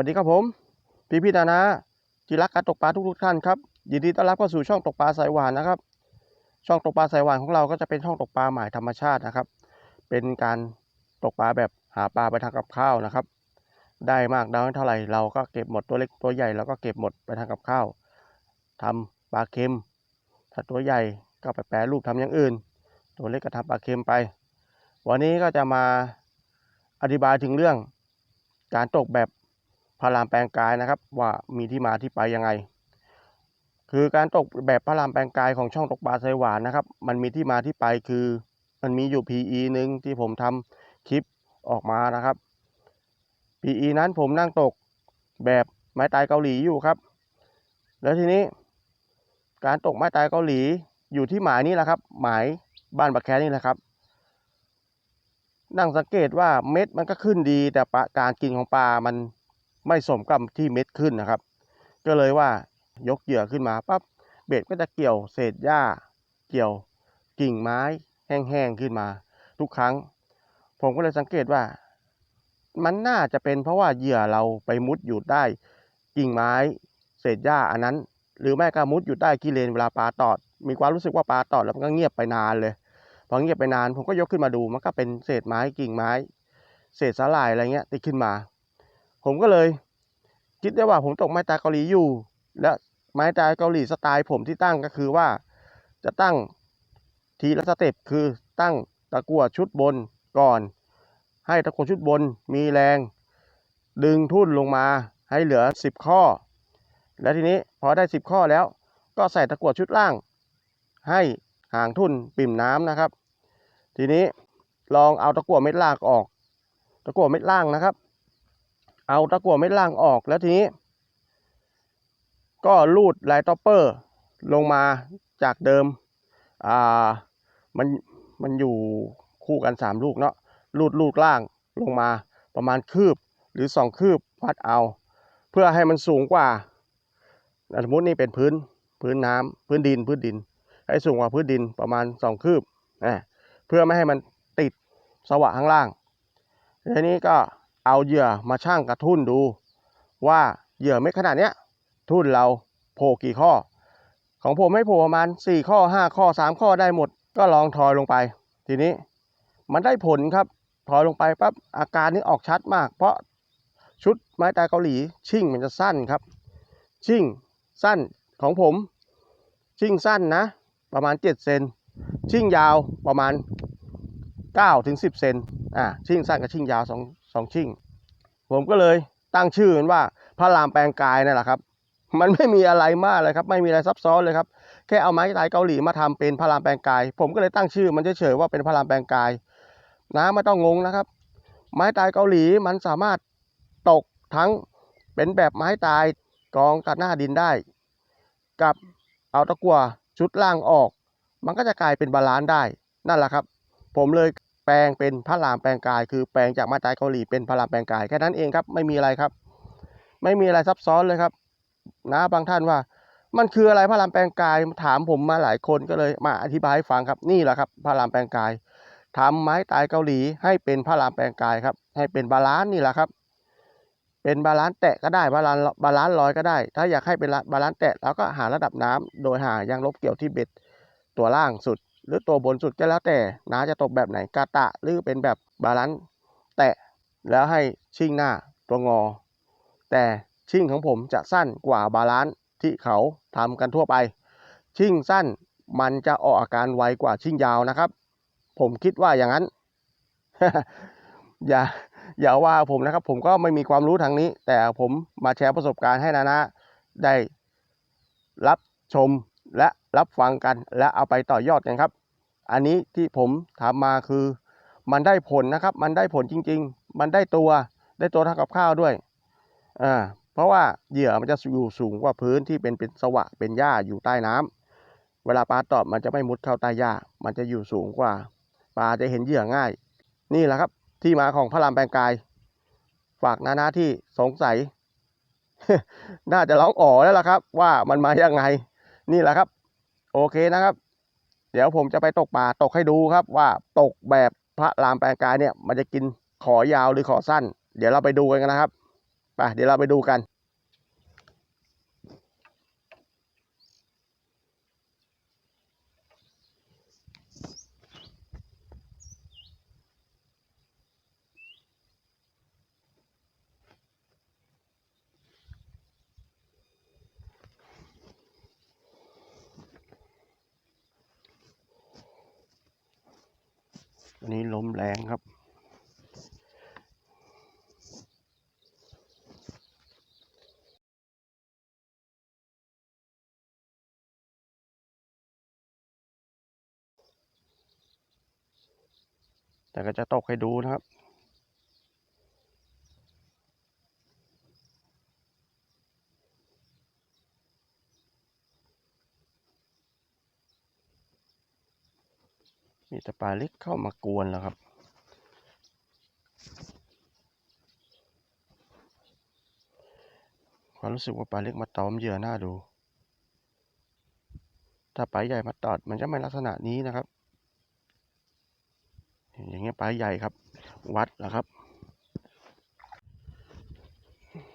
วัสดีครับผม พี่พี่นานะจิรักการตกปลาทุกๆท่านครับยินดีต้อนรับเข้าสู่ช่องตกปลาสายหวานนะครับ ช่องตกปลาสายหวานของเราก็จะเป็นช่องตกปลาหมายธรรมชาตินะครับ เป็นการตกปลาแบบหาปลาไปทำกับข้าวนะครับ ได้มากน้อยเท่าไหร่เราก็เก็บหมดตัวเล็กตัวใหญ่เราก็เก็บหมดไปทำกับข้าวทำปลาเค็ม ถ้าตัวใหญ่ก็ไปแปรรูปทำอย่างอื่น ตัวเล็กก็ทำปลาเค็มไป วันนี้ก็จะมาอธิบายถึงเรื่อง การตกแบบ พารามแปลงกายนะครับ ว่ามีที่มาที่ไปยังไง คือการตกแบบพารามแปลงกายของช่องตกปลาไซหวานนะครับ มันมีที่มาที่ไปคือมันมีอยู่ PE หนึ่งที่ผมทำคลิปออกมานะครับ PE นั้นผมนั่งตกแบบไม้ตายเกาหลีอยู่ครับ แล้วทีนี้การตกไม้ตายเกาหลีอยู่ที่หมายนี้แหละครับ หมายบ้านปะแคนี่แหละครับ นั่งสังเกตว่าเม็ดมันก็ขึ้นดีแต่ปลาการกินของปลามัน ไม่สมกับที่เม็ดขึ้นนะครับ ก็เลยว่ายกเหยื่อขึ้นมาปั๊บเบ็ดก็จะเกี่ยวเศษหญ้า เกี่ยวกิ่งไม้แห้งๆขึ้นมา ทุกครั้ง ผมก็เลยสังเกตว่า มันน่าจะเป็นเพราะว่าเหยื่อเราไปมุดอยู่ใต้กิ่งไม้ เศษหญ้าอันนั้น หรือไม่ก็มุดอยู่ใต้กิเลนเวลาปลาตอด มีความรู้สึกว่าปลาตอดแล้วมันก็เงียบไปนานเลยพอเงียบไปนานผมก็ยกขึ้นมาดูมันก็เป็นเศษไม้กิ่งไม้ เศษสาหร่ายอะไรเงี้ยที่ขึ้นมา ผมก็เลยคิดได้ว่าผมตกไม้ตายเกาหลีอยู่ และไม้ตายเกาหลีสไตล์ผมที่ตั้งก็คือว่าจะตั้งทีละสเต็ปคือตั้งตะกั่วชุดบนก่อน ให้ตะกั่วชุดบนมีแรง ดึงทุ่นลงมาให้เหลือ 10 ข้อ แล้วทีนี้พอได้ 10 ข้อแล้วก็ใส่ตะกั่วชุดล่าง ให้ห่างทุ่นปิ่มน้ำนะครับ ทีนี้ลองเอาตะกั่วเม็ดล่างออก ตะกั่วเม็ดล่างนะครับ เอาตะกั่วเม็ดล่างออกแล้วทีนี้ ก็ลูดไลท์ท็อปเปอร์ลงมาจากเดิม อ่า มัน มันอยู่คู่กันสามลูกเนาะ ลูดลูกล่างลงมาประมาณคืบหรือสองคืบวัดเอา เพื่อให้มันสูงกว่า สมมตินี่เป็นพื้น พื้นน้ำพื้นดิน พื้นดิน ให้สูงกว่าพื้นดินประมาณสองคืบนะเพื่อไม่ให้มันติดสวะข้างล่างทีนี้ก็ เอาเหยื่อมาชั่งกระทุ่นดู ว่าเหยื่อเม็ดขนาดเนี้ยทุ่นเราโผล่กี่ข้อ ของผมไม่โผล่ประมาณ 4 ข้อ 5 ข้อ 3 ข้อได้หมด ก็ลองทอยลงไป ทีนี้มันได้ผลครับทอยลงไปปั๊บอาการนี้ออกชัดมาก เพราะชุดไม้ตายเกาหลี ชิ่งมันจะสั้นครับ ชิ่งสั้นของผม ชิ่งสั้นนะ ประมาณ 7 เซนชิ่งยาวประมาณ9ถึง10 เซนอ่าชิ่งสั้นกับชิ่งยาว2 2ชิ่ง ผมก็เลยตั้งชื่อมันว่าพระรามแปลงกายนั่นแหละครับ มันไม่มีอะไรมากเลยครับ ไม่มีอะไรซับซ้อนเลยครับ แค่เอาไม้ตายเกาหลีมาทำเป็นพระรามแปลงกาย ผมก็เลยตั้งชื่อ มันเฉยๆว่าเป็นพระรามแปลงกาย นะไม่ต้องงงนะครับ ไม้ตายเกาหลีมันสามารถตกทั้งเป็นแบบไม้ตายกองตัดหน้าดินได้ กับเอาตะกั่วชุดล่างออก มันก็จะกลายเป็นบาลานซ์ได้ นั่นแหละครับ ผมเลย ลงเป็นพระรามแปลงกาย คือแปลงจากไม้ตายเกาหลีเป็นพระรามแปลงกายแค่นั้นเองครับไม่มีอะไรครับ ไม่มีอะไรซับซ้อนเลยครับนะบางท่านว่า มันคืออะไรพระรามแปลงกายถามผมมาหลายคนก็เลยมาอธิบายให้ฟังครับนี่แหละครับพระรามแปลงกายทำไม้ตายเกาหลีให้เป็นพระรามแปลงกายครับ ให้เป็นบาลานซ์นี่แหละครับ เป็นบาลานซ์แตะก็ได้บาลานซ์บาลานซ์ลอยก็ได้ ถ้าอยากให้เป็นบาลานซ์แตะเราก็หาระดับน้ำโดยหายางลบเกี่ยวที่เบ็ดตัวล่างสุด หรือตัวบนสุดก็แล้วแต่น้าจะตกแบบไหนกาตะหรือเป็นแบบบาลานซ์แตะแล้วให้ชิ่งหน้าตัวงอ แต่ชิ่งของผมจะสั้นกว่าบาลานซ์ที่เขาทำกันทั่วไป ชิ่งสั้นมันจะออกอาการไวกว่าชิ่งยาวนะครับ ผมคิดว่าอย่างนั้น อย่าอย่าว่าผมนะครับ ผมก็ไม่มีความรู้ทางนี้ แต่ผมมาแชร์ประสบการณ์ให้นะนะได้รับชมและรับฟังกันและเอาไปต่อยอดกันครับ อันนี้ที่ผมทำมมาคือ มันได้ผลนะครับ มันได้ผลจริง ๆ มันได้ตัวได้ตัวทำกับข้าวด้วยอ่าเพราะว่าเหยื่อมันจะอยู่สูงกว่าพื้นที่เป็นเป็นสวะเป็นหญ้าอยู่ใต้น้ำเวลาปลาตอบมันจะไม่มุดเข้าใต้หญ้า มันจะอยู่สูงกว่า ปลาจะเห็นเหยื่อง่าย นี่แหละครับที่มาของพระรามแปลงกาย ฝากนานาที่สงสัย น่าจะร้องอ๋อแล้วล่ะครับ ว่ามันมายังไง นี่แหละครับ โอเคนะครับ เดี๋ยวผมจะไปตกปลาตกให้ดูครับ ว่าตกแบบพระรามแปลงกายเนี่ย มันจะกินขอยาวหรือขอสั้น เดี๋ยวเราไปดูกันนะครับไปเดี๋ยวเราไปดูกัน วันนี้ลมแรงครับ แต่ก็จะตกให้ดูนะครับ มีต่ปลาเล็กเข้ามากวนแล้วครับ ความรู้สึกว่าปลาเล็กมาตอมเหยื่อหน้าดู ถ้าปลาใหญ่มาตอดมันจะไม่ลักษณะนี้นะครับ อย่างเงี้ยปลาใหญ่ครับ วัดแล้วครับ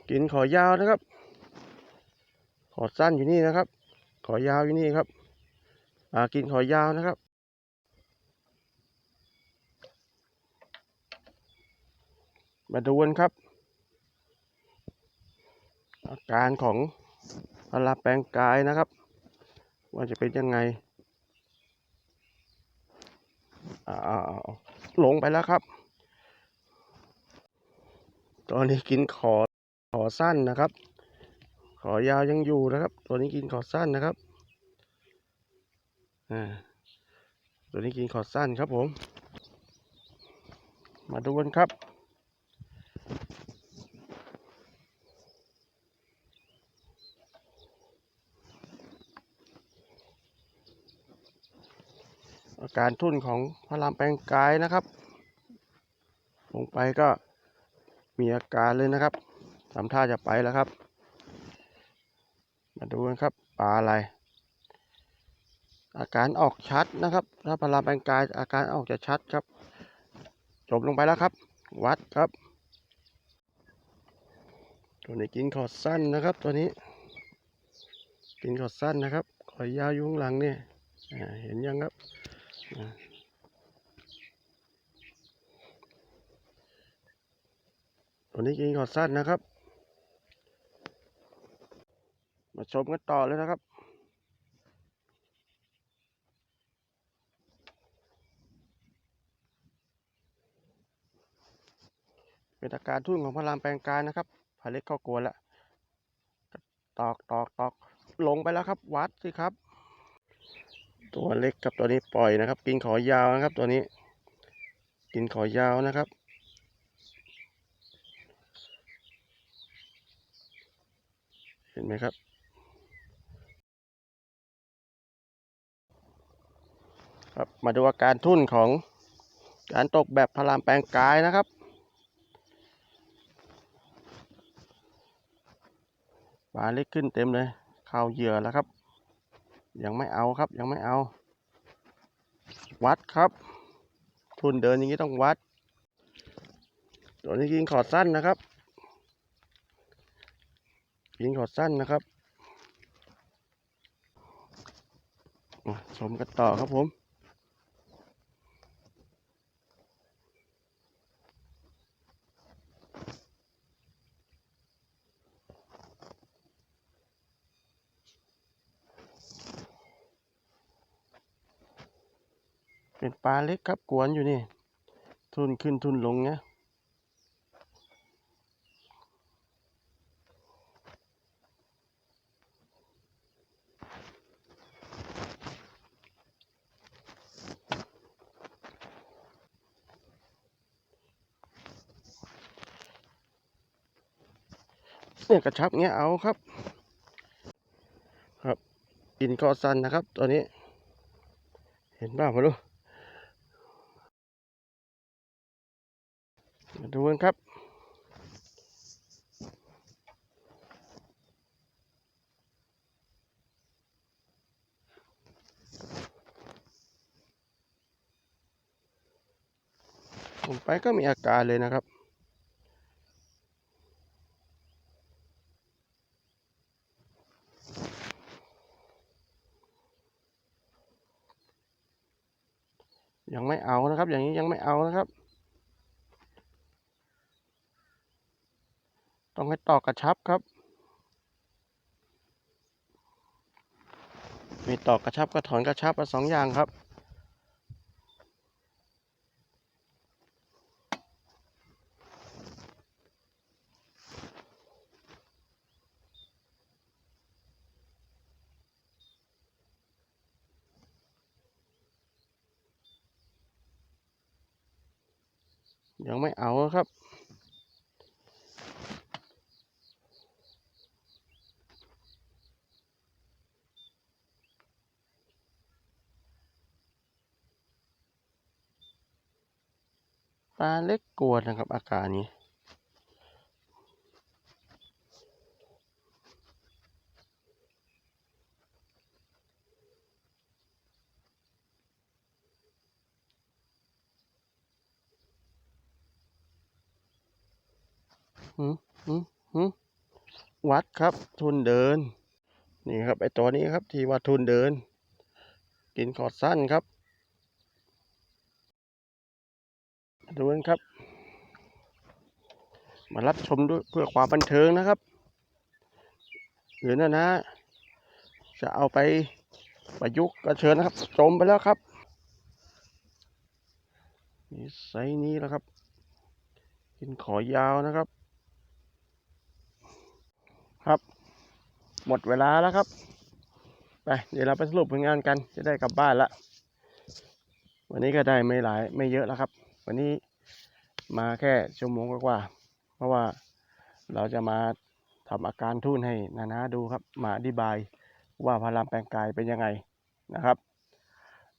กินขอยาวนะครับ ขอสั้นอยู่นี่นะครับ ขอยาวอยู่นี่ครับปลากินขอยาวนะครับ มาดูกันครับ อาการของพลาแปลงกายนะครับ ว่าจะเป็นยังไงอ่าลงไปแล้วครับ ตอนนี้กินขอขอสั้นนะครับ ขอยาวยังอยู่นะครับ ตัวนี้กินขอสั้นนะครับอ่าตัวนี้กินขอสั้นครับผม มาดูกันครับ อาการทุ่นของพระรามแปลงกายนะครับ ลงไปก็มีอาการเลยนะครับทำท่าจะไปแล้วครับ มาดูกันครับปลาอะไร อาการออกชัดนะครับ ถ้าพระรามแปลงกายอาการออกจะชัดครับ จบลงไปแล้วครับ วัดครับ ตัวนี้กินขอดสั้นนะครับ ตัวนี้ กินขอดสั้นนะครับขอยยาวอยู่ข้างหลังนี่อ่าเห็นยังครับ ตัวนี้กินขอดสั้นนะครับ มาชมกันต่อเลยนะครับเป็นอาการทุ่นของพระรามแปลงกายนะครับผาเล็กเข้ากวนแล้วตอกตอกตอกลงไปแล้วครับ วัดสิครับ ตัวเล็กกับตัวนี้ปล่อยนะครับ กินขอยาวนะครับ ตัวนี้ กินขอยาวนะครับ เห็นไหมครับ ครับมาดูอาการทุ่นของการตกแบบพลามแปลงกายนะครับ ปลาเล็กขึ้นเต็มเลยเข้าเหยื่อแล้วครับ ยังไม่เอาครับ ยังไม่เอา วัดครับ ทุนเดินอย่างนี้ต้องวัด ตัวนี้ยิงขอดสั้นนะครับยิงขอดสั้นนะครับชมกันต่อครับผม เป็นปลาเล็กครับกวนอยู่นี่ ทุนขึ้นทุนลงเนี่ยเนี่ยกระชับเงี้ยเอาครับ ครับกินคอสันนะครับ ตัวนี้ เห็นบ้างไหม่รู้มาดู องครับ ผมไปก็มีอาการเลยนะครับยังไม่เอานะครับ อย่างนี้ยังไม่เอานะครับ ต้องให้ตอกกระชับครับ มีตอกกระชับกับถอนกระชับมาสองอย่างครับยังไม่เอาครับ ลาเล็กกวนะครับ อาการนี้หืมหืมหืมวัดครับทุนเดิน นี่ครับไอตัวนี้ครับที่ว่าทุนเดิน กินขอดสั้นครับ ดูกันครับ มารับชมด้วยเพื่อความบันเทิงนะครับ หรือนะนะ จะเอาไปประยุกต์ก็เชิญนะครับ จมไปแล้วครับนี่ไซนี้แล้วครับ กินขอยาวนะครับ ครับ หมดเวลาแล้วครับ ไป เดี๋ยวเราไปสรุปผลงานกัน จะได้กลับบ้านละ วันนี้ก็ได้ไม่หลายไม่เยอะแล้วครับ วันนี้มาแค่ชั่วโมงกว่า เพราะว่าเราจะมาทำอาการทุ่นให้นานาดูครับ มาอธิบายว่าพารามแปลงกายเป็นยังไงนะครับ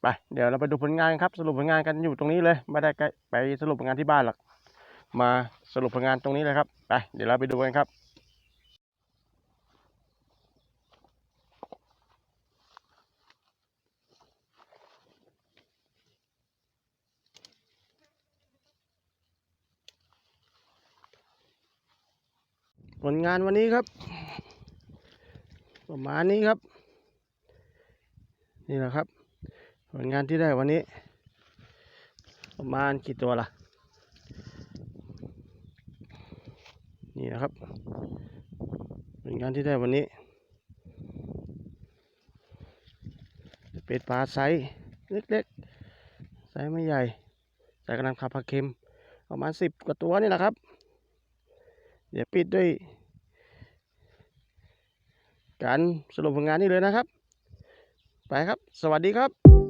ไปเดี๋ยวเราไปดูผลงานครับ สรุปผลงานกันอยู่ตรงนี้เลย ไม่ได้ไปสรุปผลงานที่บ้านหรอกมาสรุปผลงานตรงนี้เลยครับไปเดี๋ยวเราไปดูกันครับ ลงานวันนี้ครับ ประมาณนี้ครับ นี่แหละครับ ผลงานที่ได้วันนี้ ประมาณกี่ตัวล่ะ นี่นะครับ ผลงานที่ได้วันนี้ เป็ดปลาไซส์เล็กๆไซส์ไม่ใหญ่ใส่กำลังขับปลาเค็มประมาณสิบกว่าตัวนี่แหละครับ เดี๋ยวปิดด้วย การสรุปผลงานนี้เลยนะครับ ไปครับ สวัสดีครับ